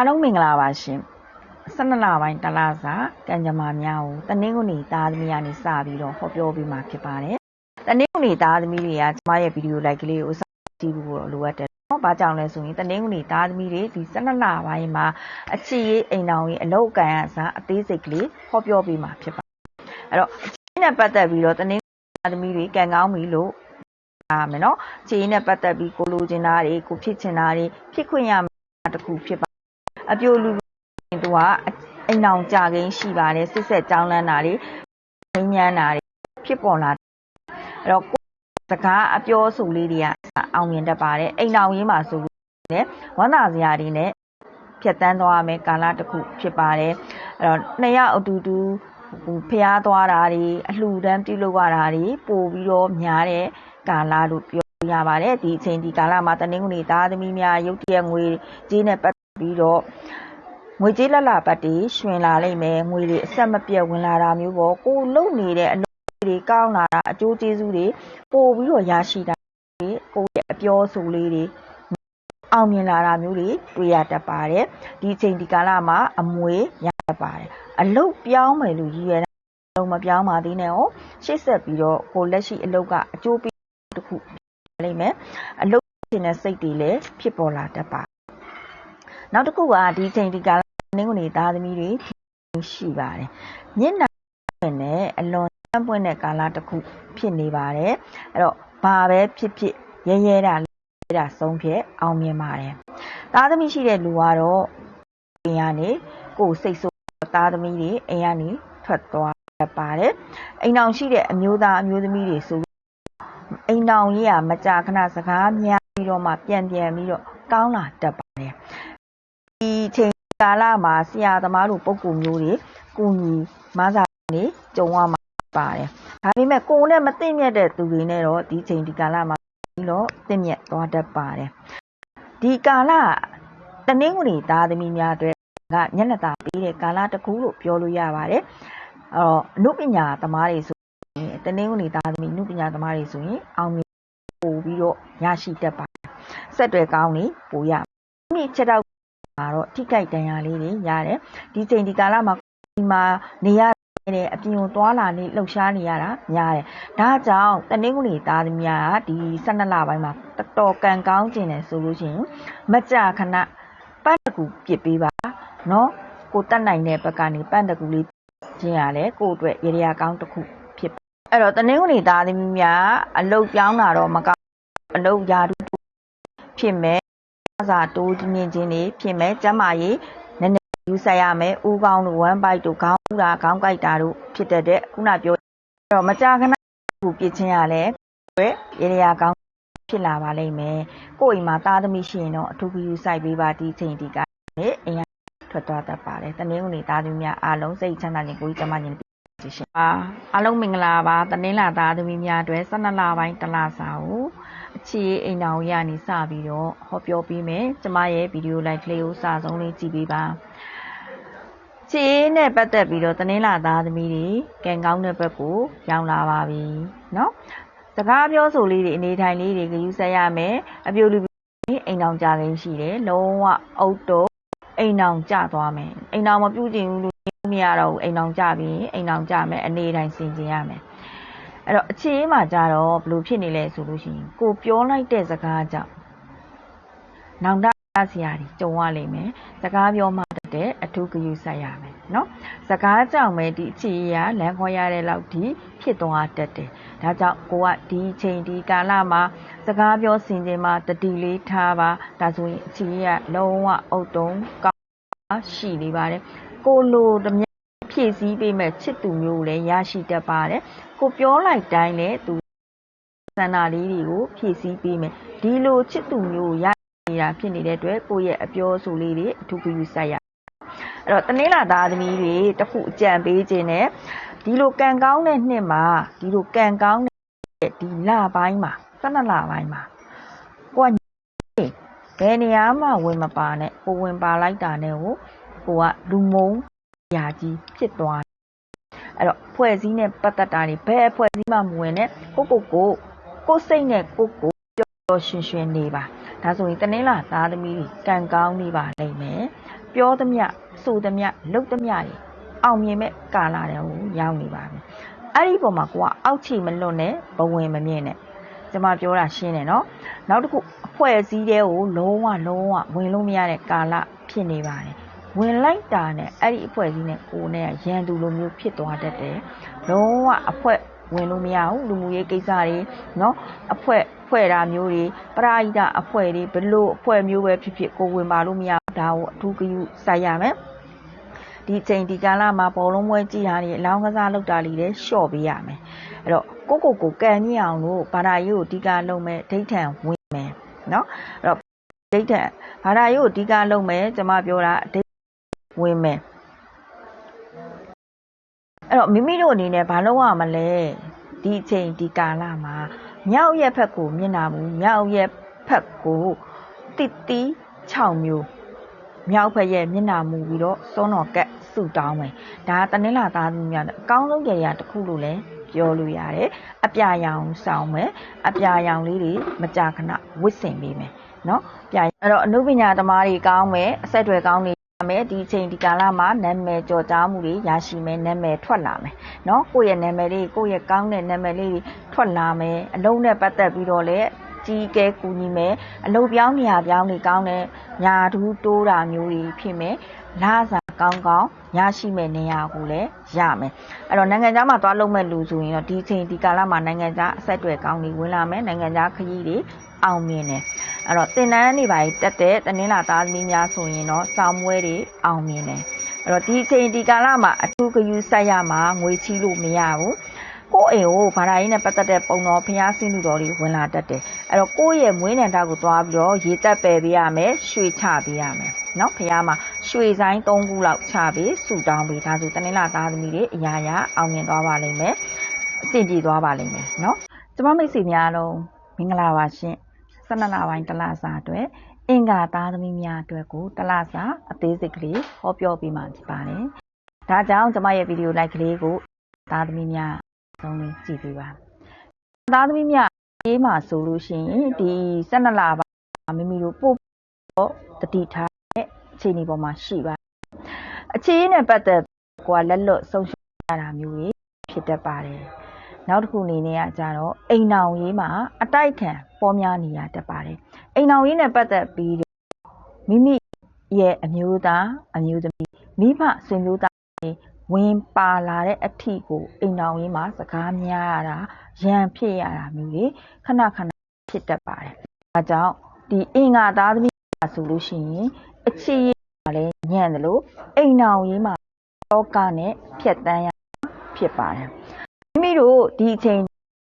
အားလုံးမင်္ဂလာပါရှင်12လပိုင်းတလစာကံကြမ္မာများကိုတနင်္ဂနွေသားသမီးကနေစပြီးတော့ဟောပြောပေးမှာဖြစ်ပါတယ်တနင်္ဂနွေသားသမီးတွေကကျမရဲ့ဗီဒီယိုလိုက်ကလေးကိုစကြည့်ဖို့လိုအပ်တယ်နော်ဘာကြောင့်လဲဆိုရင်တနင်္ဂနွေသားသမီးတွေဒီ12လပိုင်းမှာအချစ်ရေးအိမ်တော်ရေးအလောက်ကန်အစားအသေးစိတ်ကလေးဟောပြောပေးမှာဖြစ်ပါတယ်အဲ့တော့အချစ်နဲ့ပတ်သက်ပြီးတော့တနင်္ဂနွေသားသမီးတွေကံကောင်းပြီလို့အားမယ်နော်ခြေနဲ့ပတ်သက်ပြီးကိုလိုချင်တာတွေကိုဖြစ်ချင်တာတွေဖြစ်ခွင့်ရမှာတခုဖြစ်ပါ အပြိုလူသူကအိမ်အောင်ကြကိန်းရှိပါတယ်စစ်ဆက်ကြောင်းလန်းတာတွေငင်းညမ်းတာတွေဖြစ်ပေါ်လာအဲ့တော့ကိုယ်စကားအပြောဆိုလေးတွေကအောင်မြင်တတ်ပါတယ်အိမ်အောင်ရေးမှာဆိုလို့လည်းဝမ်းသာစရာတွေနဲ့ဖြတ်တန်းသွားမယ်ကာလတစ်ခုဖြစ်ပါတယ်အဲ့တော့နှစ်ယောက်အတူတူဟိုဖျားသွားတာတွေအလှူဒန်းပြုလုပ်ရတာတွေပို့ပြီးတော့များတဲ့ကာလလို့ပြောရပါတယ်ဒီအချိန်ဒီကာလမှာတနင်္ဂနွေသားသမီးများရုတ်တရက်ငွေကြေးနဲ့ပတ် ပြီးတော့ ငွေကြေးလက်လာပတ်တွေရှင်လာလိမ့်မယ် ငွေတွေ အဆက်မပြတ် ဝင်လာတာမျိုးပေါ့ ကိုလုံနေတဲ့အလုပ်တွေ ကောင်းလာတာ အကျိုးကျေးဇူးတွေ ပို့ပြီးတော့ ရရှိတာကိုရဲ့ အပြောဆိုလေးတွေ အောင်မြင်လာတာမျိုးတွေ တွေ့ရတတ်ပါတယ် ဒီအချိန် ဒီကာလမှာ အမွေရတတ်ပါတယ် အလုတ်ပြောင်းမယ်လို့ ရည်ရွယ်တာလုံးမပြောင်းပါသေးနဲ့ဟောရှေ့ဆက်ပြီးတော့ ကိုလက်ရှိအလုတ်က အကျိုးပေးတစ်ခု ဖြစ်လိမ့်မယ် အလုတ်ရှင်တဲ့ စိတ်တွေလည်း ဖြစ်ပေါ်လာတတ်ပါ နောက်တစ်ခုကဒီအချိန်ဒီကာလနင်းကုန်နေသားသမီးတွေရှိပါတယ်မျက်နှာနဲ့အလွန်တန့်ပွင့်တဲ့ကာလတစ်ခုဖြစ်နေပါတယ်အဲ့တော့ဘာပဲဖြစ်ဖြစ်ရဲရဲတာလဲတာဆုံးဖြတ်အောင်မြင်ပါတယ်သားသမီးရှိတဲ့လူကတော့အိမ်ကနေကိုယ်စိတ်ဆိုးသားသမီးတွေအိမ်ကနေထွက်သွားတတ်ပါတယ်အိမ်အောင်ရှိတဲ့အမျိုးသားအမျိုးသမီးတွေဆိုအိမ်အောင်ကြီးကမကြာခဏစကားများပြီးတော့မှပြန်ပြန်ပြီးတော့ကောင်းလာတတ်ပါတယ်ဒီချိန် ကာလမှာဆရာသမားတို့ပုံကူမျိုးတွေကုညီမဆာနေကြုံရမှာပါတယ်ဒါပေမဲ့ကိုယ်နဲ့မသိမြတ်တဲ့သူတွေနဲ့တော့ဒီချိန်ဒီကာလမှာပြီးတော့သိမြတ်သွားတတ်ပါတယ်ဒီကာလတနင်္ဂနွေသားသမီးများအတွက်ကညနေတာပေးတဲ့ကာလတစ်ခုလို့ပြောလို့ရပါတယ်အဲ့တော့အနုပညာသမားတွေဆိုရင်တနင်္ဂနွေသားသမီးအနုပညာသမားတွေဆိုရင်အောင်မြင်ပို့ပြီးတော့ရရှိတတ်ပါတယ်ဆက်တွယ်ကောင်းနေပို့ရမိချက်တော့ မှာတော့ထိခိုက်ဒဏ်ရာလေးတွေရတယ်ဒီချိန်ဒီကာလမှာဒီမှာနေရတဲ့အပြင်ကိုသွာလာနေလှုပ်ရှားနေရတာများတယ်။ဒါကြောင့်တနင်္ဂနွေသားသမီးကဒီ12လပိုင်းမှာတော်တော်ကံကောင်းကျင်တယ်ဆိုလို့ရှိရင်မကြခဏပတ်တကူပြစ်ပေးပါနော်ကိုတတ်နိုင်တဲ့ဘက်ကနေပတ်တကူလေးကျင်ရလဲကိုအတွက်ရေရာကောင်းတစ်ခုဖြစ်ပါအဲ့တော့တနင်္ဂနွေသားသမီးများအလုတ်ပြောင်းလာတော့မကောင်းအလုတ်ရာထူးဖြစ်မဲ့ စာတိုးတင်းချင်းတွေဖြစ်မယ်ကျမကြီးနည်းနည်းယူဆက်ရမယ်ဦးကောင်းတို့ဝမ်းပိုက်တို့ခေါင်းဦးတာခေါင်းကိုက်တာတို့ဖြစ်တတ်တဲ့ခုနပြောတော့မကြာခဏကိုပြစ်ချင်းရလဲရေရာကောင်းဖြစ်လာပါလိမ့်မယ်ကိုယ့်အိမ်မှာသားသမီးရှိရင်တော့အထူးဂရုစိုက်ပေးပါဒီချိန်ဒီကနေ့အိမ်ထွက်သွားတတ်ပါတယ်တနင်္ဂနွေသားသမီးများအားလုံးစိတ်ချမ်းသာခြင်းကိုယ်ကြီးကျမခြင်း ကြည့်ရှင်ပါအားလုံးမင်္ဂလာပါတနင်္လာသားသမီးများအတွက်12လပိုင်းတလစာကိုအခြေအိမ်တော်ရနေစပြီးတော့ဟောပြောပေးမယ်ကျမရဲ့ဗီဒီယိုလိုက်ကလေးကိုစာဆုံးလေးကြည့်ပေးပါခြေနဲ့ပတ်သက်ပြီးတော့တနင်္လာသားသမီးတွေကံကောင်းတဲ့ဘက်ကိုရောက်လာပါပြီเนาะစကားပြောဆိုလေးတွေအနေထိုင်လေးတွေကယူဆက်ရမယ်အပြိုလူအိမ်တော်ကြခင်ရှိတယ်လုံးဝအုတ်တော့အိမ်တော်ကြသွားမယ်အိမ်တော်မပြုတ်ကျင်ဘူးလို့ ု့ မရတော့ဘူးအိမ်တော်ကြပြီးအိမ်တော်ကြမယ်အနေတိုင်းဆင်ကျင်ရမယ်အဲ့တော့အခြေအမှာကြတော့ဘလို့ဖြစ်နေလဲဆိုလို့ရှိရင်ကိုပြောလိုက်တဲ့စကားကြောင့်နောင်တဆရာကြီးကြုံရလိမ့်မယ်စကားပြောမှတတ်တဲ့အထူးဂရုစိုက်ရမယ်เนาะစကားကြောင့်ပဲဒီအခြေအရာလမ်းခေါ်ရတဲ့လောက်ဒီဖြစ်သွားတတ်တယ်ဒါကြောင့်ကိုကဒီချိန်ဒီကာလမှာစကားပြောဆင်ခြင်မှာတတိလေးထားပါဒါဆိုရင်အခြေအရာလုံးဝအုတ်တုံးကောင်းရှိနေပါတယ်ကိုလိုတမျက် ဖြည့်ဆည်းပေးမဲ့ချစ်သူမျိုးလည်းရရှိတတ်ပါတယ်ကိုပြောလိုက်တိုင်းလည်းသူစန္ဒာလေးတွေကိုဖြည့်ဆည်းပေးမယ်ဒီလိုချစ်သူမျိုးရနေတာဖြစ်နေတဲ့အတွက်ကိုယ့်ရဲ့အပြောအဆိုလေးတွေအထူးဂရုစိုက်ရအဲ့တော့တနင်္လာသားသမီးတွေတခုအကြံပေးခြင်းနဲ့ဒီလိုကံကောင်းတဲ့နှစ်မှာဒီလိုကံကောင်းတဲ့ဒီလပိုင်းမှာ12လပိုင်းမှာကိုကဘယ်နေရာမှဝင်မပါနဲ့ကိုဝင်ပါလိုက်တာနဲ့ကိုကိုကလူမုံ ရာကြီးဖြစ်သွားအဲ့တော့ဖွဲ့စည်းနဲ့ပတ်သက်တာတွေဘယ်ဖွဲ့စည်းမှမဝင်နဲ့ကိုကိုကိုကိုစိတ်နဲ့ကိုကိုပျော်ပျော်ရွှင်ရွှင်နေပါဒါဆိုရင်တနင်္လာသားသမီးတွေကံကောင်းနေပါလိမ့်မယ်ပြောသမျှဆိုသမျှလုပ်သမျှတွေအောင်မြင်မဲ့ကာလာတဲ့ကိုရောက်နေပါပြီအဲ့ဒီပုံမှာကိုကအောက်ချီမလွတ်နဲ့ဘဝင်မမြင့်နဲ့ကျွန်မပြောတာရှင်းတယ်နော်နောက်တစ်ခုအဖွဲ့အစည်းတွေကိုလုံးဝလုံးဝဝင်လို့မရတဲ့ကာလဖြစ်နေပါတယ် ဝင်လိုက်တာနဲ့အဲ့ဒီအဖွဲ့အစည်းနဲ့ကိုနဲ့ရန်သူလိုမျိုးဖြစ်သွားတတ်တယ်လုံးဝအဖွဲ့ဝင်လို့မရဘူးလူမှုရေးကိစ္စတွေเนาะအဖွဲ့ဖွဲ့တာမျိုးတွေပရာဟိတအဖွဲ့တွေဘလို့အဖွဲ့မျိုးပဲဖြစ်ဖြစ်ကိုဝင်ပါလို့မရဘူးဒါကိုအထူးဂရုစိုက်ရမယ်ဒီချိန်ဒီကာလမှာပေါ်လုံးပွဲကြည်တာတွေအလောင်းကစားလုပ်တာတွေလည်းလျှော့ပေးရမယ်အဲ့တော့ကိုကိုကိုကံမြင့်အောင်လို့ဘာသာရေးကိုအဓိကလုပ်မယ်ဒိဋ္ဌံဝင်မယ်เนาะအဲ့တော့ဒိဋ္ဌံဘာသာရေးကိုအဓိကလုပ်မယ်ကျွန်မပြောတာဒိဋ္ဌံ ဝင်မယ်အဲ့တော့မိမိတို့အနေနဲ့ဘာလုပ်ရမလဲဒီအချိန်ဒီကာလမှာမြောက်ရက်ဖက်ကိုမျက်နှာမူမြောက်ရက်ဖက်ကိုတစ်တီ6မျိုးမြောက်ဖက်ရဲ့မျက်နှာမူပြီးတော့စောတော်ကက်ဆူတောင်းမယ်ဒါကတနင်္လာသားသမီးများအကောင်းဆုံးကြရာတစ်ခုလို့လည်းပြောလို့ရတယ်အပြာရောင်ဆောင်မယ်အပြာရောင်လေးတွေမကြာခဏဝစ်စင်ပေးမယ်เนาะပြအဲ့တော့အနုပညာသမားတွေကောင်းမယ်အဆက်အသွယ်ကောင်းနေ မယ်ဒီချိန်ဒီကာလမှာနာမည်ကြော်ကြားမှုတွေရရှိမယ်နာမည်ထွက်လာမယ်เนาะကိုယ့်ရဲ့နာမည်လေးကိုယ့်ရဲ့ကောင်းတဲ့နာမည်လေးတွေထွက်လာမယ်အလုံးနဲ့ပတ်သက်ပြီးတော့လည်းကြီးကဲကူညီမယ်အလုပ်ပြောင်းနေရာပြောင်းနေကောင်းတဲ့ညာထူးတိုးတာမျိုးတွေဖြစ်မယ်လာစာကောင်းကောင်းရရှိမဲ့နေရာကိုလည်းရမယ်အဲ့တော့နိုင်ငံသားမှာသွားလုပ်မဲ့လူဆိုရင်တော့ဒီချိန်ဒီကာလမှာနိုင်ငံသားအဆက်အသွယ်ကောင်းတွေဝင်လာမယ်နိုင်ငံသားခရီးတွေအောင်မြင်တယ် အဲ့တော့သင်တန်းတွေပိုင်းတက်တဲ့တနင်္လာသားသမီးများဆိုရင်တော့စောင်းမွဲတွေအောင်မြင်တယ်အဲ့တော့ဒီအချိန်ဒီကာလမှာအထူးဂရုစိုက်ရမှာငွေချီးလို့မရဘူးကိုယ့်အိမ်ကိုဘာသာရေးနဲ့ပတ်သက်တဲ့ပုံတော်ဘုရားစင်းလူတော်တွေဝင်လာတတ်တယ်အဲ့တော့ကိုယ့်ရဲ့မွေးနံတာကိုသွားပြီးတော့ရေတက်ပယ်ပေးရမယ်ရွှေချပေးရမယ်နော်ဘုရားမှာရွှေဆိုင်၃ခုလောက်ချပေးဆူတောင်းပေးဒါဆိုတနင်္လာသားသမီးတွေအရာရာအောင်မြင်သွားပါလိမ့်မယ်အဆင်ပြေသွားပါလိမ့်မယ်နော်ကျမမိတ်ဆွေများအားလုံးမင်္ဂလာပါရှင် 12လပိုင်းတလစာအတွက်အင်္ဂါသားသမီးများအတွက်ကိုတလစာအသေးစိတ်ကလေးဟောပြောပေးမှဖြစ်ပါတယ်ဒါကြောင့်ကျမရဲ့ဗီဒီယိုလိုက်ကလေးကိုသားသမီးများဆုံးလေးကြည့်ပေးပါသားသမီးများအေးမှာဆိုလို့ရှိရင်ဒီ12လပိုင်းမိမိတို့ပို့တော့တတိထားတဲ့အခြေအနေပေါ်မှာရှိပါအခြေအနေနဲ့ပတ်သက်ကွာလက်လွတ်ဆုံးရှုံးရတာမျိုးတွေဖြစ်တတ်ပါတယ်နောက်တစ်ခုအနေနဲ့ကကြတော့အိမ်နောင်ရေးမှာအတိုက်ခံ ပေါ်များနေရတတ်ပါတယ်အိမ်နောင်ရေးနဲ့ပတ်သက်ပြီးမိမိရဲ့အမျိုးသားအမျိုးသမီးမိဘဆွေမျိုးသားတွေဝင်ပါလာတဲ့အထီကိုအိမ်နောင်ရေးမှာစကားများရတာရန်ဖြစ်ရတာမျိုးတွေခဏခဏဖြစ်တတ်ပါတယ်အဲကြောင့်ဒီအင်္ဂါသားသမီးဆိုလို့ရှိရင်အခြေရလည်းညံ့တယ်လို့အိမ်နောင်ရေးမှာတောကနဲ့ဖြတ်တန်းရဖြစ်ပါတယ်မိမိတို့ဒီအချိန်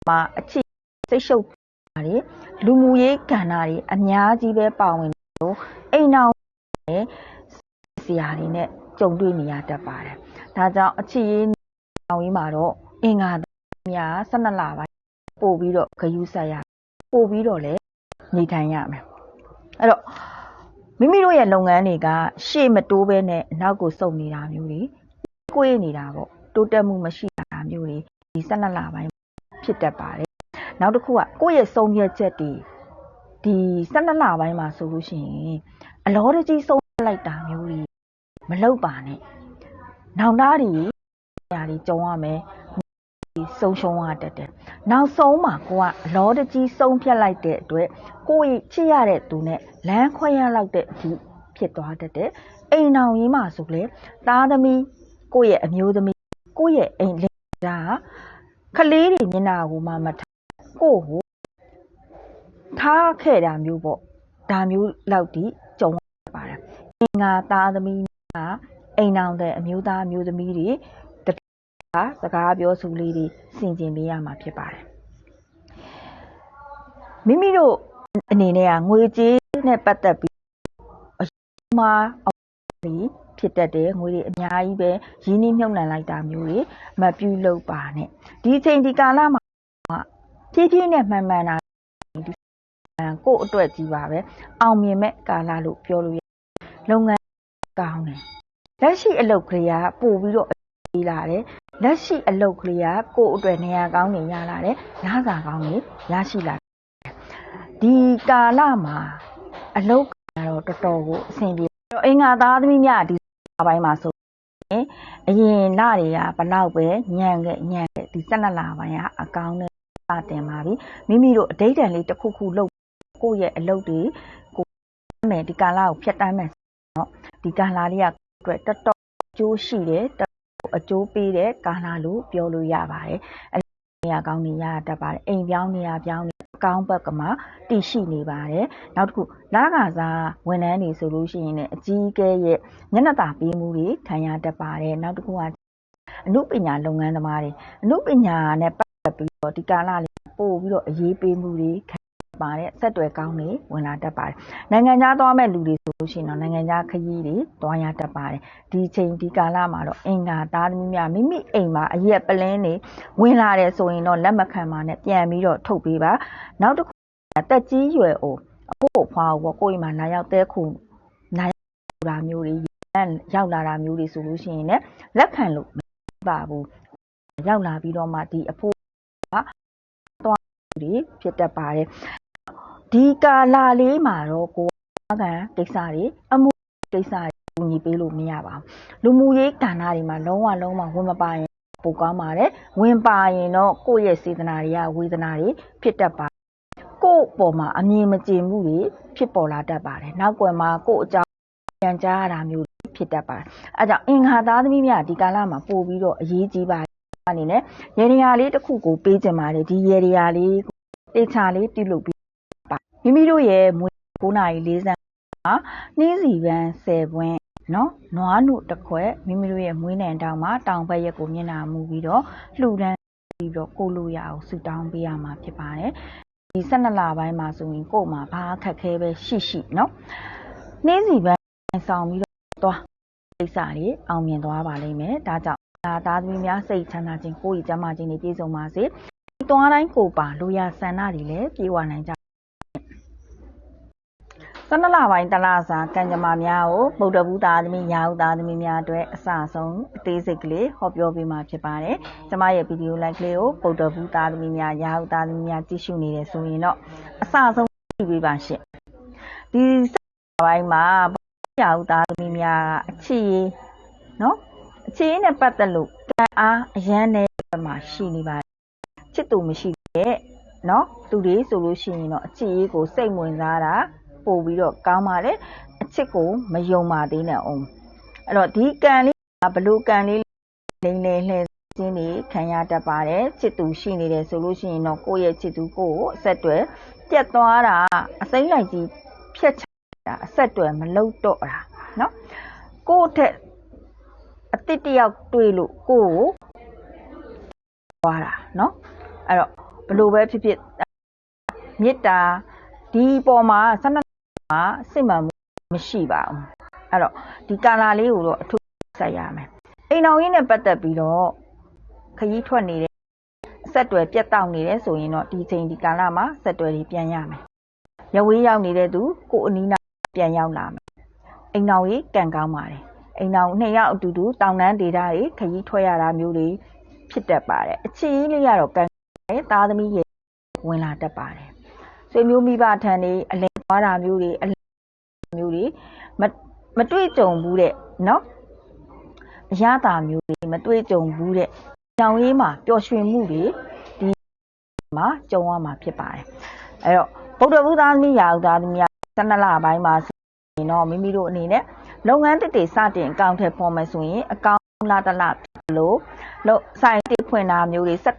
မှာအခြေစိတ်ရှုပ်ပါ တယ်လူမှုရေးကဏ္ဍတွေအများကြီးပဲပါဝင်လို့အိမ်နောင်ရဲ့ဆရာတွေနဲ့ကြုံတွေ့နေရတတ်ပါတယ်ဒါကြောင့်အခြေရေးနောင်ရေးမှာတော့အင်္ဂါများ12လပိုင်းပို့ပြီးတော့ဂယူးဆက်ရပို့ပြီးတော့လည်းနေထိုင်ရမယ်အဲ့တော့မိမိတို့ရဲ့လုပ်ငန်းတွေကရှေ့မတိုးဘဲနဲ့နောက်ကိုစုပ်နေတာမျိုးတွေကိုယ်နေတာပေါ့တိုးတက်မှုမရှိတာမျိုးတွေဒီ12လပိုင်းဖြစ်တတ်ပါတယ် နောက်တစ်ခုကကိုယ့်ရဲ့ဆုံးဖြတ်ချက်တွေဒီ12လပိုင်းမှာဆိုလို့ရှိရင်အလောတကြီးဆုံးလိုက်တာမျိုးတွေမလုပ်ပါနဲ့နောင်သားတွေညာတွေကြုံရမယ်ဆုံးရှုံးရတတ်တယ်နောက်ဆုံးမှာကိုကအလောတကြီးဆုံးဖြတ်လိုက်တဲ့အတွက်ကိုယ့်ချစ်ရတဲ့သူနဲ့လမ်းခွဲရလောက်တဲ့အထိဖြစ်သွားတတ်တယ်အိမ်နောင်ရေးမှာဆိုလေသားသမီးကိုယ့်ရဲ့အမျိုးသမီးကိုယ့်ရဲ့အိမ်လေးဒါကလေးတွေမျက်နှာကိုမှမထား ကိုယ့်ကိုထားခဲ့တာမျိုးပေါ့ဒါမျိုးလောက်ဒီကြုံရပါတယ်အင်္ဂါသားသမီးကအိမ်နောင်တဲ့အမျိုးသားအမျိုးသမီးတွေတခါစကားပြောဆိုလေးတွေဆင်ကျင်ပေးရမှာဖြစ်ပါတယ်မိမိတို့အနေနဲ့ကငွေကြေးနဲ့ပတ်သက်ပြီးအမှားအပြီးဖြစ်တတ်တယ်ငွေတွေအများကြီးပဲရင်းနှီးမြှုပ်နှံလိုက်တာမျိုးတွေမပြုလုပ်ပါနဲ့ဒီအချိန်ဒီကာလမှာ ဖြည်းဖြည်းနဲ့မှန်မှန်တာဒီကိုယ့်အတွက်ကြီးပါပဲအောင်မြင်မဲ့ကာလလို့ပြောလို့ရလုပ်ငန်းကောင်းတယ်လက်ရှိအလုပ်ကလေးကပို့ပြီးတော့အေးလာတယ်လက်ရှိအလုပ်ကလေးကကိုယ့်အတွက်နေရာကောင်းနေရလာတယ်ရစာကောင်းနေရရှိလာဒီကာလမှာအလုပ်ကတော့တော်တော်ကိုအဆင်ပြေအင်္ဂါသားသမီးများဒီအပိုင်းမှာဆိုရင်အရင်လတွေကဘလောက်ပဲညံခဲ့ညံခဲ့ဒီ12လပိုင်းကအကောင်းနဲ့စ တင်ပါပြီမိမိတို့အတိတ်တန်လေးတစ်ခုခုလုပ်ကိုယ့်ရဲ့အလုပ်တွေကိုမယ်ဒီကာလကိုဖျက်တမ်းမယ်เนาะဒီကာလလေးကအတွက်တော်တော်အကျိုးရှိတယ်တော်တော်အကျိုးပေးတဲ့ကာလလို့ပြောလို့ရပါတယ်အနေရာကောင်းနေရတတ်ပါတယ်အိမ်ပြောင်းနေရပြောင်းနေအကောင်းဘက်ကမှတည်ရှိနေပါတယ်နောက်တစ်ခုလကစားဝန်ထမ်းတွေဆိုလို့ရှိရင်လည်းအကြီးအကဲရဲ့ညနေတာပေးမှုတွေခံရတတ်ပါတယ်နောက်တစ်ခုကအမှုပညာလုပ်ငန်းသမားတွေအမှုပညာနဲ့ ပတ်သက်ပြီးတော့ ဒီကာလလေးပို့ပြီးတော့ အရေးပေးမှုတွေ ခံပါတယ်ဆက်တွယ်ကောင်းနေဝင်လာတတ်ပါတယ် နိုင်ငံခြားသွားမဲ့လူတွေဆိုလို့ရှိရင်တော့ နိုင်ငံခြားခရီးတွေ သွားရတတ်ပါတယ် ဒီချိန် ဒီကာလမှာတော့ အင်္ဂါသားသမီးများ မိမိအိမ်မှာ အရက်ပလင်းတွေ ဝင်လာတယ်ဆိုရင်တော့ လက်မခံပါနဲ့ ပြန်ပြီးတော့ ထုတ်ပေးပါ နောက်တစ်ခုတက်ကြီးရွယ်အို အဖို့အဖွားကို ကိုယ်အိမ်မှာ လာရောက်တဲ့ခုလာရောက်လာမျိုးတွေ ရောက်လာတာမျိုးတွေဆိုလို့ရှိရင်လည်း လက်ခံလို့မပါဘူး ရောက်လာပြီးတော့မှဒီအဖို့က သွားတွေဖြစ်တတ်ပါတယ်ဒီကာလာလေးမှာတော့ကိုယ်ကကိစ္စတွေအမှုကိစ္စတွေညီပေးလို့မရပါဘူးလူမှုရေးကဏ္ဍတွေမှာလုံးဝလုံးဝဝင်မပါရင်ပိုကောင်းပါတယ်ဝင်ပါရင်တော့ကိုယ့်ရဲ့စေတနာတွေကဝေဒနာတွေဖြစ်တတ်ပါကိုယ့်ပေါ်မှာအမြင်မကျင်မှုတွေဖြစ်ပေါ်လာတတ်ပါတယ်နောက်ွယ်မှာကိုယ့်အကြောင်းပြန်ကြားရတာမျိုးဖြစ်တတ်ပါတယ်အဲကြောင့်အင်္ဂါသားသမီးများဒီကာလမှာပို့ပြီးတော့အရေးကြီးပါတယ် အနေနဲ့ရေဒီယာလေးတစ်ခုကိုပေးကြပါတယ်ဒီရေဒီယာလေးတေချာလေးပြုလုပ်ပြီးပါမိမိတို့ရဲ့မွေး9နာရီ40မှာနှင်းစီပန်း10ပွင့်နော်နွားနုတစ်ခွက်မိမိတို့ရဲ့မွေးနံတောင်မှာတောင်ဘက်ရက်ကိုမျက်နှာမူပြီးတော့လှူဒန်းပြီးတော့ကိုလိုရအောင်ဆူတောင်းပေးရမှာဖြစ်ပါတယ်ဒီ12လပိုင်းမှာဆိုရင်ကို့မှာဘာအခက်ခဲပဲရှိရှိနော်နှင်းစီပန်းဆောင်ပြီးတော့သွားကိစ္စတွေအောင်မြင်သွားပါလိမ့်မယ်ဒါကြောင့်ဒါ သားသမီးများ စိတ်ချမ်းသာခြင်း ကိုယ်ရည်ကျန်းမာခြင်းတွေ ပြည့်စုံပါစေဒီသွားတိုင်းကိုပါလူရဆန္ဒတွေလည်း ပြေဝနိုင်ကြဆန္ဒလပိုင်း တလားစာ ကံကြမ္မာများကို ဗုဒ္ဓဘူးသားသမီး ရာဟုသားသမီးများအတွက် အစဆုံး အသေးစိတ်ကလေး ဟောပြောပေးမှာ ဖြစ်ပါတယ်။ကျမရဲ့ဗီဒီယိုလိုက်ကလေးကို ဗုဒ္ဓဘူးသားသမီးများ ရာဟုသားသမီးများ ကြည့်ရှုနေတယ် ဆိုရင်တော့ အစဆုံး ကြည့်ပေးပါရှင့်။ဒီဆန္ဒပိုင်းမှာရာဟုသားသမီးများအချစ်ရေးနော် အခြေအနေနဲ့ပတ်သက်လို့ကံအားအရန်နဲ့မှာရှိနေပါတယ်ချစ်သူမရှိတဲ့เนาะသူတွေဆိုလို့ရှိရင်တော့အချစ်ရေးကိုစိတ်ဝင်စားတာပို့ပြီးတော့ကောင်းပါတယ်အချစ်ကိုမယုံပါသေးနဲ့အောင်အဲ့တော့ဒီကံလေးကဘလို့ကံလေးလိမ့်လေလှည့်ခြင်းတွေခံရတတ်ပါတယ်ချစ်သူရှိနေတယ်ဆိုလို့ရှိရင်တော့ကိုယ့်ရဲ့ချစ်သူကိုယ်ကိုအဆက်တွေပြတ်သွားတာအစိမ့်လိုက်ကြီးဖြတ်ချတာအဆက်တွေမလုတော့တာเนาะကိုယ့်ထက် အစ်စ်တယောက်တွေ့လို့ကိုယ့်ကိုသွားတာเนาะအဲ့တော့ဘလို့ပဲဖြစ်ဖြစ်မေတ္တာဒီပေါ်မှာဆန္ဒမှာစိတ်မှန်မှုမရှိပါဘူးအဲ့တော့ဒီကာလာလေးကိုတော့အထူးဆက်ရမယ်အိမ်တော်ရင်းနဲ့ပတ်သက်ပြီးတော့ခရီးထွက်နေတယ်ဆက်တွယ်ပြတ်တောက်နေတယ်ဆိုရင်တော့ဒီချိန်ဒီကာလမှာဆက်တွယ်တွေပြန်ရမယ်ရဝေးရောက်နေတဲ့သူကိုအနီးနားပြန်ရောက်လာမယ်အိမ်တော်ကြီးကံကောင်းပါတယ် အိမ်တော်နှစ်ယောက်အတူတူတောင်တန်းဒေတာတွေခရီးထွက်ရတာမျိုးတွေဖြစ်တတ်ပါတယ်အချီးလေးကတော့ကံတယ်သားသမီးရဲ့ဝင်လာတတ်ပါတယ်ဆွေမျိုးမိဘထံနေအလဲသွားတာမျိုးတွေအလဲမျိုးတွေမမတွေ့ကြုံဘူးတဲ့နော်အရသာမျိုးတွေမတွေ့ကြုံဘူးတဲ့ကြောင်ရေးမှာပျော်ရွှင်မှုတွေဒီမှာကြုံရမှာဖြစ်ပါတယ်အဲ့တော့ဗုဒ္ဓဘုရားသမီးရာဥသားသမီးက12လပိုင်းမှာဆိုရင်တော့မိမိတို့အနေနဲ့ လုပ်ငန်းတစ်တွေစတင်အကောင့်ထဲပေါ်မယ်ဆိုရင်အကောင့်လာတလဖြစ်လို့လို့စိုက်တစ်ဖွင့်တာမျိုးတွေစက်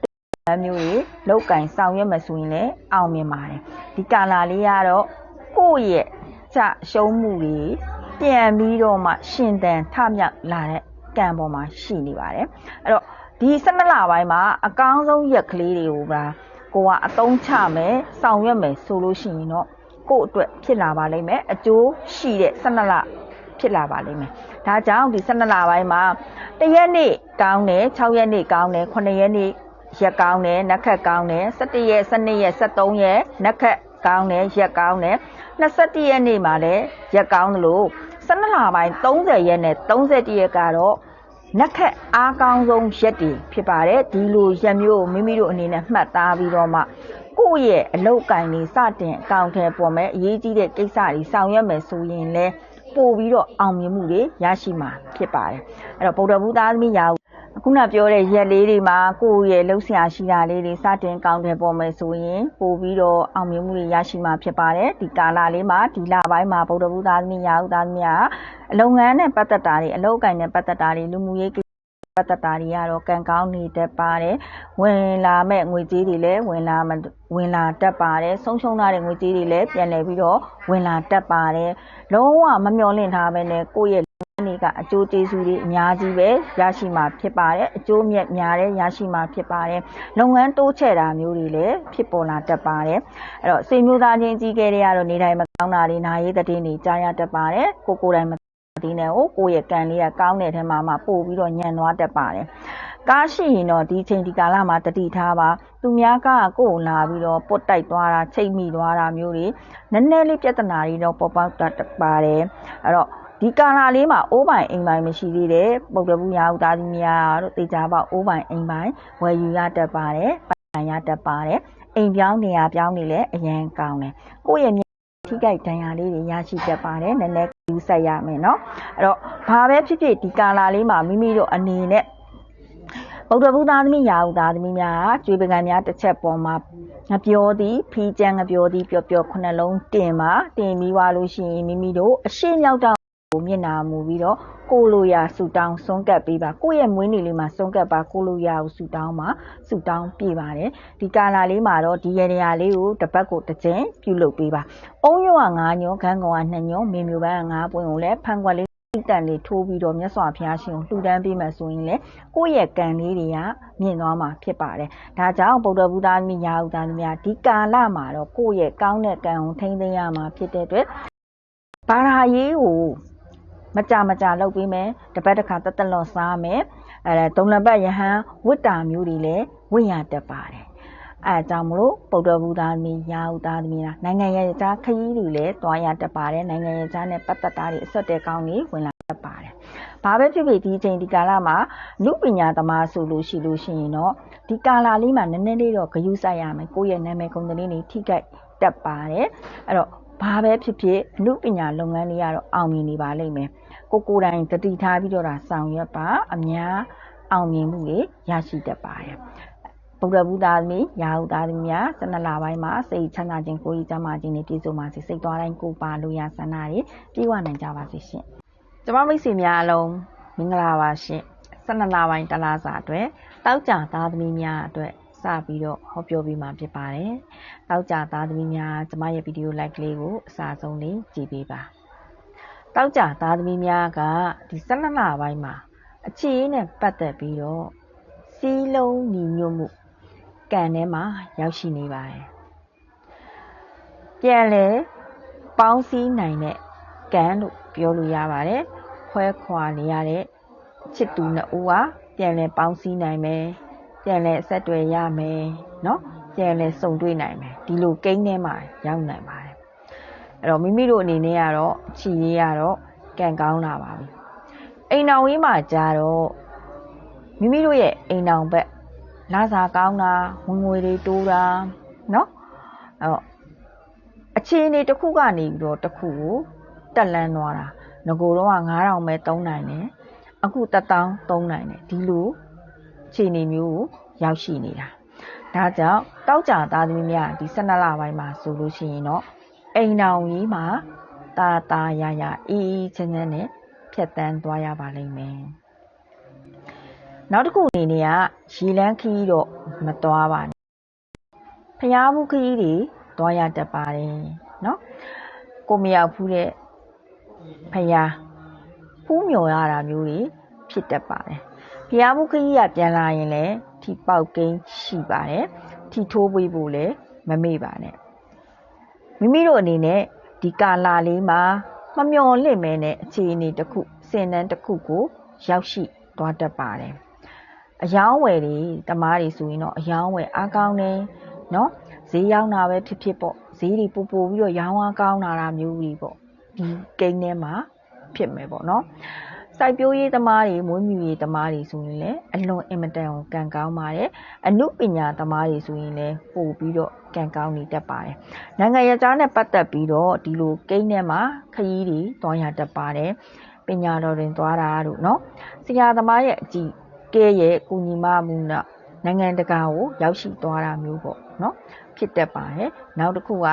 မျိုးတွေလောက်ကင်ဆောင်ရွက်မယ်ဆိုရင်လည်းအောင်မြင်ပါတယ်ဒီကာလာလေးကတော့ကိုယ့်ရဲ့ကြရှုံးမှုတွေပြန်ပြီးတော့မှရှင်သန်ထမြောက်လာတဲ့ကံပေါ်မှာရှိနေပါတယ်အဲ့တော့ဒီ12လပိုင်းမှာအကောင်းဆုံးရက်ကလေးတွေကိုပါကိုကအသုံးချမယ်ဆောင်ရွက်မယ်ဆိုလို့ရှိရင်တော့ကို့အတွက်ဖြစ်လာပါလိမ့်မယ်အကျိုးရှိတဲ့12လ ဖြစ်လာပါလိမ့်မယ်ဒါကြောင့်ဒီ12လပိုင်းမှာတရက်နေ့ကောင်းတယ်6ရက်နေ့ကောင်းတယ်9ရက်နေ့ရက်ကောင်းတယ်နက်ခက်ကောင်းတယ်17ရက်12ရက်13ရက်နက်ခက်ကောင်းတယ်ရက်ကောင်းတယ်21ရက်နေ့မှာလည်းရက်ကောင်းသလို12လပိုင်း30ရက်နဲ့31ရက်ကတော့နက်ခက်အားကောင်းဆုံးရက်တွေဖြစ်ပါတယ်ဒီလိုရက်မျိုးမိမိတို့အနေနဲ့မှတ်သားပြီးတော့မှကိုယ့်ရဲ့အလုတ်ကင်တွေစတင်အကောင့်ထဲပေါ်မဲ့အရေးကြီးတဲ့ကိစ္စတွေဆောင်ရွက်မယ်ဆိုရင်လဲ ပို့ပြီးတော့အောင်မြင်မှုတွေရရှိမှာဖြစ်ပါတယ်အဲ့တော့ဗုဒ္ဓဘုသားသမီးရာဟုခုနပြောတဲ့ရက်လေးတွေမှာကိုယ့်ရဲ့လှုပ်ရှားရှိတာလေးတွေစတင်ကောင်းတယ်ပေါ်မယ်ဆိုရင်ပို့ပြီးတော့အောင်မြင်မှုတွေရရှိမှာဖြစ်ပါတယ်ဒီကာလလေးမှာဒီလပိုင်းမှာဗုဒ္ဓဘုသားသမီးရာဟုသားသမီးကအလုပ်ငန်းနဲ့ပတ်သက်တာတွေအလုပ်အကိုင်နဲ့ပတ်သက်တာတွေလူမှုရေး ပတ်သက်တာတွေကတော့ ကံကောင်းနေတတ်ပါတယ် ဝင်လာမဲ့ငွေကြေးတွေလည်းဝင်လာဝင်လာတတ်ပါတယ် ဆုံးရှုံးထားတဲ့ ငွေကြေးတွေလည်း ပြန်လည်ပြီးတော့ ဝင်လာတတ်ပါတယ် လုံးဝမမျှော်လင့်ထားဘဲနဲ့ ကိုယ့်ရဲ့နေက အကျိုးကျေးဇူးတွေ အများကြီးပဲ ရရှိမှာဖြစ်ပါတယ် အကျိုးမြတ်များတဲ့ရရှိမှာဖြစ်ပါတယ် လုပ်ငန်းတိုးချဲ့တာမျိုးတွေလည်း ဖြစ်ပေါ်လာတတ်ပါတယ် အဲ့တော့စေမျိုးသားချင်းကြီးကဲတွေကတော့ နေတိုင်းမကောင်းတာတွေ နာရေးတဲ့တွေ ကြားရတတ်ပါတယ် ကိုကိုယ်တိုင် ဒီနဲ့ကိုကိုယ့်ရဲ့ကံလေးကကောင်းတဲ့ထဲမှာမှပို့ပြီးတော့ညံသွားတတ်ပါတယ်။ကားရှိရင်တော့ဒီချိန်ဒီကာလမှာတတိထားပါသူများကကိုယ်လာပြီးတော့ပုတ်တိုက်သွားတာချိတ်မိသွားတာမျိုးတွေနည်းနည်းလေးပြဿနာတွေတော့ပေါ်ပေါက်တတ်ပါတယ်။အဲ့တော့ဒီကာလာလေးမှာအိုးပိုင်အိမ်ပိုင်မရှိသေးတဲ့ပုတ်တပူရာဥသားသမီးများတို့တေချာပေါအိုးပိုင်အိမ်ပိုင်ဝယ်ယူရတတ်ပါတယ်ပိုင်ရတတ်ပါတယ်အိမ်ပြောင်းနေရပြောင်းနေလဲအရန်ကောင်းတယ်ကိုယ့်ရဲ့ထိကြိုက်ဒဏ်ရာလေးတွေရရှိတတ်ပါတယ်နည်းနည်း ယူဆက်ရမယ်เนาะအဲ့တော့ဘာပဲဖြစ်ဖြစ်ဒီကာလာလေးမှာမိမိတို့အနေနဲ့ဗုဒ္ဓဘုရားသမီးရာဟုသားသမီးများကျွေးပကံများတစ်ချက်ပေါ်မှာငပြောသည်ဖီးကျန်းငပြောသည်ပျော်ပျော်ခုနှလုံးတင်ပါတင်ပြီးွားလို့ရှိရင်မိမိတို့အရှိမြောက်တော့ ကိုမျက်နာမူပြီးတော့ကိုလိုရာဆူတောင်းဆုံးကပ်ပေးပါကိုယ့်ရဲ့မွေးနေ့လေးမှာဆုံးကပ်ပါကိုလိုရာကိုဆူတောင်းပါဆူတောင်းပြပါတယ်ဒီကာလာလေးမှာတော့ဒီရရလေးကိုတစ်ပတ်ကိုတစ်ကြိမ်ပြုလုပ်ပေးပါအုံးရွက9ညောခန်းကောင်က2ညောမေမျိုးပန်းက9ပွင့်ကိုလည်းဖန်ခွက်လေးတန်လေးထိုးပြီးတော့မြတ်စွာဘုရားရှင်ကိုလှူဒန်းပေးမှဆိုရင်လေကိုယ့်ရဲ့ကံလေးတွေကမြင့်သွားမှာဖြစ်ပါတယ်။ဒါကြောင့်ဗုဒ္ဓဘုရားမိညာဥသားများဒီကာလမှာတော့ကိုယ့်ရဲ့ကောင်းတဲ့ကံကိုထိန်းသိမ်းရမှာဖြစ်တဲ့အတွက်ဘာသာရေးကို မကြမကြလုပ်ပေးမယ်တပတ်တစ်ခါတက်တက်လော့စားမယ်အဲတုံလပတ်ယဟန်ဝိတ္တာမျိုးတွေလည်းဝိညာတက်ပါတယ်အဲအကြောင်းမလို့ပုဒ္ဓဘုရားသမီးရာဟုသားသမီးလားနိုင်ငံရဲ့ကြားခရီးတွေလည်းတွားရတတ်ပါတယ်နိုင်ငံရဲ့ကြားနဲ့ပတ်သက်တာတွေအဆက်တဲကောင်းတွေဝင်လာတတ်ပါတယ်ဘာပဲဖြစ်ဖြစ်ဒီချိန်ဒီကာလမှာလူပညာသမားဆိုလို့ရှိလို့ရှိရင်တော့ဒီကာလလေးမှာနည်းနည်းလေးတော့ဂယုစိုက်ရမယ်ကိုယ့်ရဲ့နာမည်ဂုဏ်သတင်းတွေထိခိုက်တတ်ပါတယ်အဲ့တော့ဘာပဲဖြစ်ဖြစ်အမှုပညာလုပ်ငန်းတွေကတော့အောင်မြင်နေပါလိမ့်မယ် ကိုကိုယ်တိုင်တတိထားပြီးတော့ဒါဆောင်ရွက်ပါအများအောင်မြင်မှုတွေရရှိတတ်ပါတယ်ဗုဒ္ဓဘုရားသမီးရာဟုသားသမီးများ12လပိုင်းမှာစိတ်ချမ်းသာခြင်းကိုယ်ကြီးကျမ်းမာခြင်းနဲ့ပြည့်စုံပါစေစိတ်သွားတိုင်းကိုပါလို့ရဆန္ဒတွေပြည့်ဝနိုင်ကြပါစေရှင်ကျမမိတ်ဆွေများအလုံးမင်္ဂလာပါရှင်12လပိုင်းတလားစာအတွက်တောက်ကြသားသမီးများအတွက်စပြီးတော့ဟောပြောပေးမှာဖြစ်ပါတယ်။တောက်ကြသားသမီးများကျမရဲ့ဗီဒီယိုလိုက်ကလေးကိုအစားဆုံးလေးကြည့်ပေးပါ။ တောက်ကြသားသမီးများကဒီ12လပိုင်းမှာအခြေအနေနဲ့ပတ်သက်ပြီးတော့စီးလုံးညီညွတ်မှုကံထဲမှာရောက်ရှိနေပါတယ်။ပြန်လဲပေါင်းစည်းနိုင်တဲ့ကံလို့ပြောလို့ရပါတယ်။ခွဲခွာနေရတဲ့ချစ်သူနှစ်ဦးကပြန်လဲပေါင်းစည်းနိုင်မယ်။ပြန်လဲဆက်တွေ့ရမယ်နော်။ပြန်လဲစုံတွေ့နိုင်မယ်။ဒီလိုကိန်းထဲမှာရောက်နိုင်ပါတယ် အဲ့တော့မိမိတို့အနေနဲ့ကတော့ချီရေးရတော့ကံကောင်းလာပါပြီအိမ်တော်ကြီးမှာကြာတော့မိမိတို့ရဲ့အိမ်တော်ဘက်လာစာကောင်းတာဝင်ငွေတွေတိုးတာเนาะအဲ့တော့အခြေအနေတစ်ခုကနေပြီးတော့တစ်ခုကိုတက်လန်းသွားတာငကိုတော့က9000ပဲသုံးနိုင်တယ်အခု1000သုံးနိုင်တယ်ဒီလိုအခြေအနေမျိုးကိုရောက်ရှိနေတာဒါကြောင့်တောက်ကြသားသမီးများဒီ12လပိုင်းမှာဆိုလို့ရှိရင်တော့ အိမ်တော်ကြီးမှာတာတာရရအေးအေးချမ်းချမ်းနဲ့ဖြတ်တန်းသွားရပါလိမ့်မယ်။နောက်တစ်ခုအနေနဲ့ကရီလန်းခီးတော့မသွားပါနဲ့။ဖျားဘူးခီးတွေသွားရတတ်ပါတယ်နော်။ကိုမရောက်ဘူးတဲ့ဖျားဖူးမြော်ရတာမျိုးတွေဖြစ်တတ်ပါတယ်။ဖျားဘူးခီးကပြန်လာရင်လည်းထိပေါက်ကိန်းရှိပါတယ်။ထိထိုးပွေးဖို့လည်းမမေ့ပါနဲ့ မိမိတို့အနေနဲ့ဒီကာလာလေးမှာမမျော်လင့်မဲနဲ့အခြေအနေတစ်ခုစင်တန်းတစ်ခုကိုရောက်ရှိသွားတတ်ပါတယ်အယောင်းဝယ်တွေတမားတွေဆိုရင်တော့အယောင်းဝယ်အားကောင်းတယ်နော်ဈေးရောက်တာပဲဖြစ်ဖြစ်ပေါ့ဈေးတွေပူပူပြီးတော့ရောင်းအားကောင်းလာတာမျိုးကြီးပေါ့ဒီကိန်းထဲမှာဖြစ်မယ်ပေါ့နော် စိုက်ပျိုးရေးသမားတွေမွေးမြူရေးသမားတွေဆိုရင်လည်းအလွန်အင်မတန်ကိုကံကောင်းပါတယ်အမှုပညာသမားတွေဆိုရင်လည်းပို့ပြီးတော့ကံကောင်းနေတတ်ပါတယ်နိုင်ငံရခြားနဲ့ပတ်သက်ပြီးတော့ဒီလိုကိန်းထဲမှာခရီးတွေတွားရတတ်ပါတယ်ပညာတော်တွင်သွားတာတို့เนาะဆရာသမားရဲ့အကြည့်ကဲရဲ့ကုညီမမှုနဲ့နိုင်ငံတကာကိုရောက်ရှိသွားတာမျိုးပေါ့เนาะဖြစ်တတ်ပါတယ်နောက်တစ်ခုက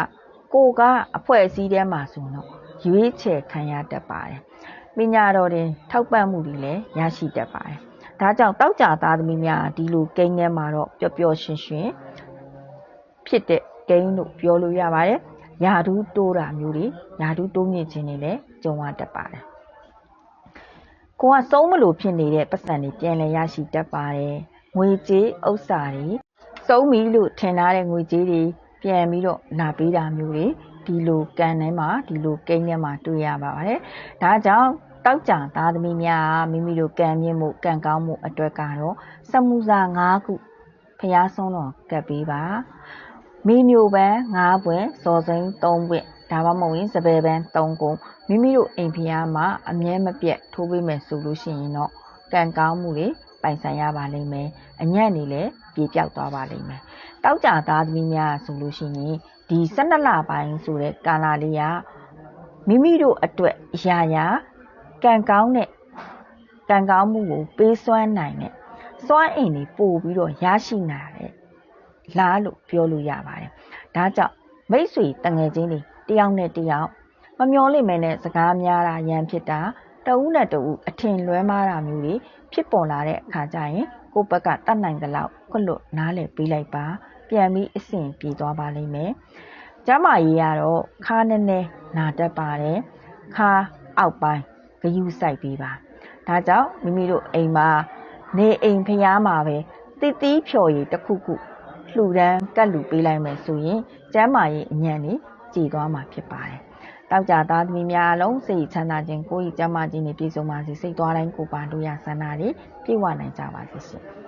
ကိုကအဖွဲ့အစည်းထဲမှာဆိုတော့ရွေးချယ်ခံရတတ်ပါတယ် ပညာတော်တွင်ထောက်ပံ့မှုတွေလည်းရရှိတတ်ပါတယ်ဒါကြောင့်တောက်ကြသားသမီးများဒီလိုကိန်းထဲမှာတော့ပျော်ပျော်ရွှင်ရွှင်ဖြစ်တဲ့ကိန်းလို့ပြောလို့ရပါတယ်ယာဒူးတိုးတာမျိုးတွေယာဒူးတိုးမြင့်ခြင်းတွေလည်းကြုံရတတ်ပါတယ်ကိုကစုံးမလို့ဖြစ်နေတဲ့ပတ်စံတွေပြန်လည်ရရှိတတ်ပါတယ်ငွေကြေးဥစ္စာတွေစုံးပြီလို့ထင်ထားတဲ့ငွေကြေးတွေပြန်ပြီးတော့လာပေးတာမျိုးတွေ ဒီလိုကံထဲမှာဒီလိုကိန်းထဲမှာတွေ့ရပါပါတယ်ဒါကြောင့်တောက်ကြသားသမီးများမိမိတို့ကံမြင့်မှုကံကောင်းမှုအတွက်ကတော့စမှုစာ၅ခုဖျားဆုံးတော်ကပ်ပေးပါမိမျိုးပန်း၅ပွင့်စော်စိမ်း၃ပွင့်ဒါမှမဟုတ်ရင်စပယ်ပန်း၃ကုံမိမိတို့အိမ်ဖျားမှာအမြဲမပြတ်ထိုးပေးမယ်ဆိုလို့ရှိရင်တော့ကံကောင်းမှုတွေပိုင်ဆိုင်ရပါလိမ့်မယ်အညံ့နေလည်းပြေပြောက်သွားပါလိမ့်မယ်တောက်ကြသားသမီးများဆိုလို့ရှိရင် ဒီ12လပိုင်းဆိုတဲ့ကာလလေးကမိမိတို့အတွက်ရာရာကံကောင်းတဲ့ကံကောင်းမှုကိုပေးစွမ်းနိုင်တဲ့စွမ်းအင်တွေပို့ပြီးတော့ရရှိနိုင်တဲ့လားလို့ပြောလို့ရပါတယ်။ဒါကြောင့်မိတ်ဆွေတငယ်ချင်းတွေတယောက်နဲ့တယောက်မမျောလိမ့်မယ်နဲ့စကားများတာရန်ဖြစ်တာတဦးနဲ့တဦးအထင်လွဲမှားတာမျိုးတွေဖြစ်ပေါ်လာတဲ့အခါကျရင်ကိုယ့်ဘက်ကတတ်နိုင်သလောက်ခွတ်လွတ်နားလည်ပေးလိုက်ပါ ပြန်ပြီးအဆင်ပြေသွားပါလိမ့်မယ်။ကျမကြီးကတော့ခါနည်းနည်းနာတတ်ပါတယ်။ခါအောက်ပိုင်းဂယုစိုက်ပေးပါဒါကြောင့်မိမိတို့အိမ်မှာနေအိမ်ဖျားမှာပဲတည်တည်ဖြော်ရည်တစ်ခုခုလှူဒန်းကတ်လူပေးလိုက်မယ်ဆိုရင်ကျမ်းမာရေးအညံ့နေကြည်သွားမှာဖြစ်ပါတယ်တောက်ကြသားသမီးများအလုံးစိတ်ချမ်းသာခြင်းကိုယ်ဤကျမ်းမာခြင်းနဲ့ပြည့်စုံပါစေစိတ်သွားတိုင်းကိုပါတို့ရဆန္ဒတွေပြည့်ဝနိုင်ကြပါစေရှင်